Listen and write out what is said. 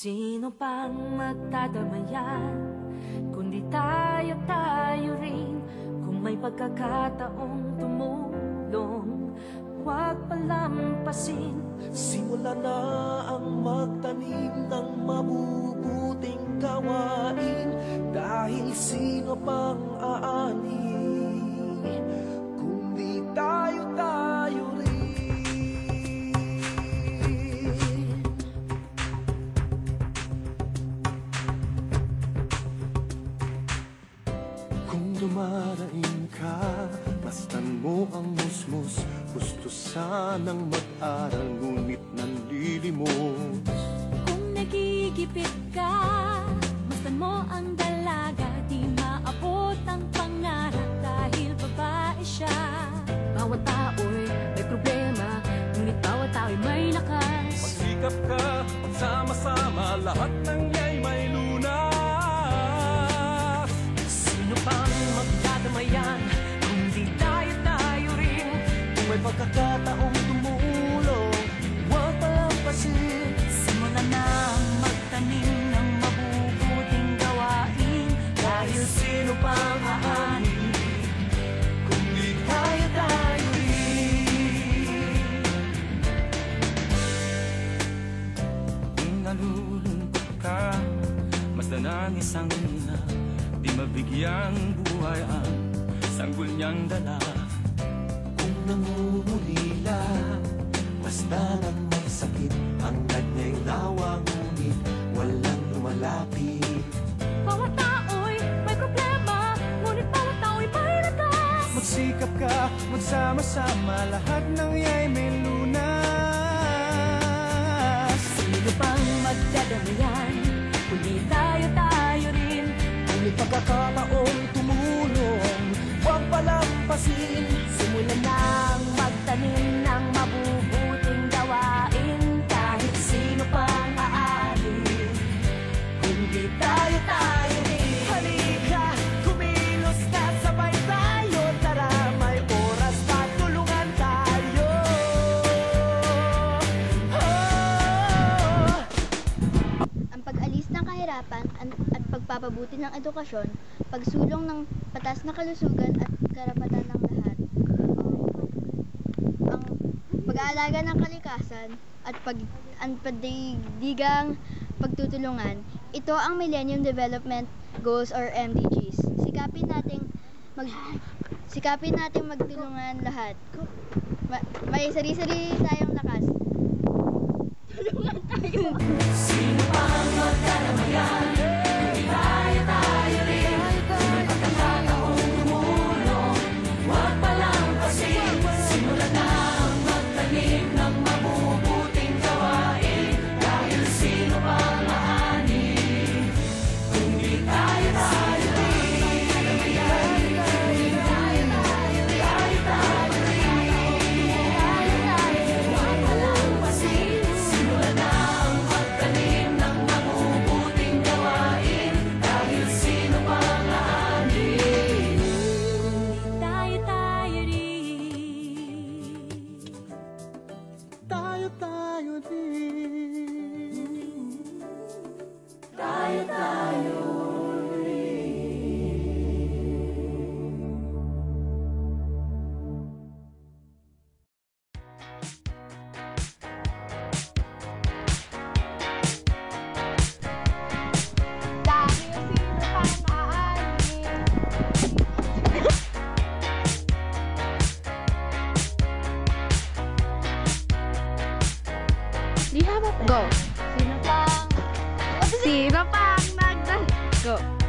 Sino pang magdadamayan? Kundi tayo tayo rin. Kung may pagkakataong tumulong Huwag palampasin. Simula na ang magtanim ng mabubuting gawain. Dahil sino pang aani Kung dumaraing ka, mastan mo ang musmus Gusto sanang mag-aral, ngunit nanlilimos Kung nagigipit ka, mastan mo ang dalaga Di maabot ang pangarap dahil babae siya. Bawat tao'y may problema Ngunit bawat tao'y may lakas. Magsikap ka, magsama-sama, lahat ng yay pagkakataong tumulong, huwag palampasin. Simulan na magtanim ng mabubuting gawain. Dahil sino pang aani, kundi tayo tayo rin Kung ka. Masdan ang ina. Di mabigyang buhay ang Sanggol niyang dala. Kung nangungulila, basta nang may sakit Ang kanya'y nawa ngunit walang lumalapit. Bawat tao'y may problema Ngunit bawat tao'y may lakas. Magsikap ka, magsama-sama Lahat ng yay may lunas. Sino pang magdadamayan Kundi tayo tayo rin. May pagkakataong tumulong, huwag palampasin pagpapabuti ng edukasyon, pagsulong ng patas na kalusugan at karapatan ng lahat. Ang pag-aalaga ng kalikasan at pag ang pandidigang pagtutulungan, ito ang Millennium Development Goals or MDGs. Sikapin nating mag sikapin nating magtulungan lahat. Ma- may sari-sari tayong lakas. Tulungan tayo. Sino pang magdadamayan Kundi Do you have a pen? Go. Sino pang... Sino pang. Go.